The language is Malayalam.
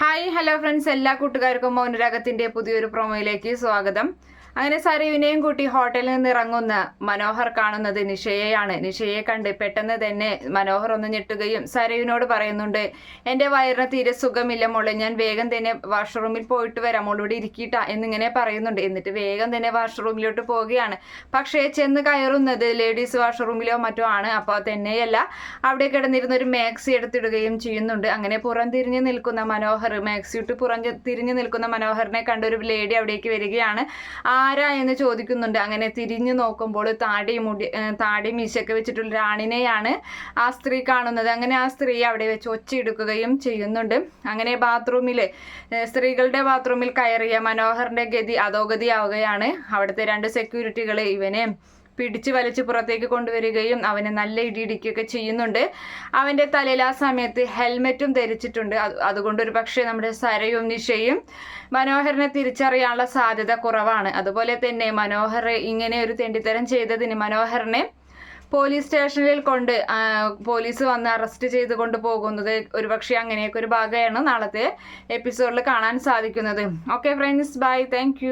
ഹായ് ഹലോ ഫ്രണ്ട്സ് എല്ലാ കൂട്ടുകാർക്കും മൗനരാഗത്തിന്റെ പുതിയൊരു പ്രൊമോയിലേക്ക് സ്വാഗതം. അങ്ങനെ സരയുവിനെയും കൂട്ടി ഹോട്ടലിൽ നിന്ന് ഇറങ്ങുന്ന മനോഹർ കാണുന്നത് നിഷയെയാണ്. നിഷയെ കണ്ട് പെട്ടെന്ന് തന്നെ മനോഹർ ഒന്ന് ഞെട്ടുകയും സരയുവിനോട് പറയുന്നുണ്ട് എന്റെ വയറിന് തീരെ സുഖമില്ല മോളെ ഞാൻ വേഗം തന്നെ വാഷ്റൂമിൽ പോയിട്ട് വരാം മോളോട് ഇരിക്കിട്ട എന്നിങ്ങനെ പറയുന്നുണ്ട്. എന്നിട്ട് വേഗം തന്നെ വാഷ്റൂമിലോട്ട് പോവുകയാണ്. പക്ഷേ ചെന്ന് കയറുന്നത് ലേഡീസ് വാഷ്റൂമിലോ മറ്റോ ആണ്. അപ്പോൾ തന്നെയല്ല അവിടെ കിടന്നിരുന്ന ഒരു മാക്സി എടുത്തിടുകയും ചെയ്യുന്നുണ്ട്. അങ്ങനെ പുറം തിരിഞ്ഞ് നിൽക്കുന്ന മനോഹർ മാക്സി ഇട്ട് പുറം തിരിഞ്ഞ് നിൽക്കുന്ന മനോഹറിനെ കണ്ട ഒരു ലേഡി അവിടേക്ക് വരികയാണ്. ആരാ എന്ന് ചോദിക്കുന്നുണ്ട്. അങ്ങനെ തിരിഞ്ഞു നോക്കുമ്പോൾ താടി മുടി താടി മീശയൊക്കെ വെച്ചിട്ടുള്ള ഒരാണിനെയാണ് ആ സ്ത്രീ കാണുന്നത്. അങ്ങനെ ആ സ്ത്രീ അവിടെ വെച്ച് ഒച്ചയെടുക്കുകയും ചെയ്യുന്നുണ്ട്. അങ്ങനെ ബാത്റൂമിൽ സ്ത്രീകളുടെ ബാത്റൂമിൽ കയറിയ മനോഹറിന്റെ ഗതി അധോഗതിയാവുകയാണ്. അവിടുത്തെ രണ്ട് സെക്യൂരിറ്റികൾ ഇവനെ പിടിച്ചു വലിച്ച് പുറത്തേക്ക് കൊണ്ടുവരികയും അവനെ നല്ല ഇടിയിടിക്കുകയൊക്കെ ചെയ്യുന്നുണ്ട്. അവന്റെ തലയിൽ ആ സമയത്ത് ഹെൽമെറ്റും ധരിച്ചിട്ടുണ്ട്. അത് അതുകൊണ്ട് ഒരു പക്ഷേ നമ്മുടെ സരയും നിഷയും മനോഹരനെ തിരിച്ചറിയാനുള്ള സാധ്യത കുറവാണ്. അതുപോലെ തന്നെ മനോഹർ ഇങ്ങനെ ഒരു തെണ്ടിത്തരം ചെയ്തതിന് മനോഹരനെ പോലീസ് സ്റ്റേഷനിൽ കൊണ്ട് പോലീസ് വന്ന് അറസ്റ്റ് ചെയ്ത് കൊണ്ട് പോകുന്നത് ഒരുപക്ഷെ അങ്ങനെയൊക്കെ ഒരു ഭാഗമാണ് നാളത്തെ എപ്പിസോഡിൽ കാണാൻ സാധിക്കുന്നത്. Okay friends bye thank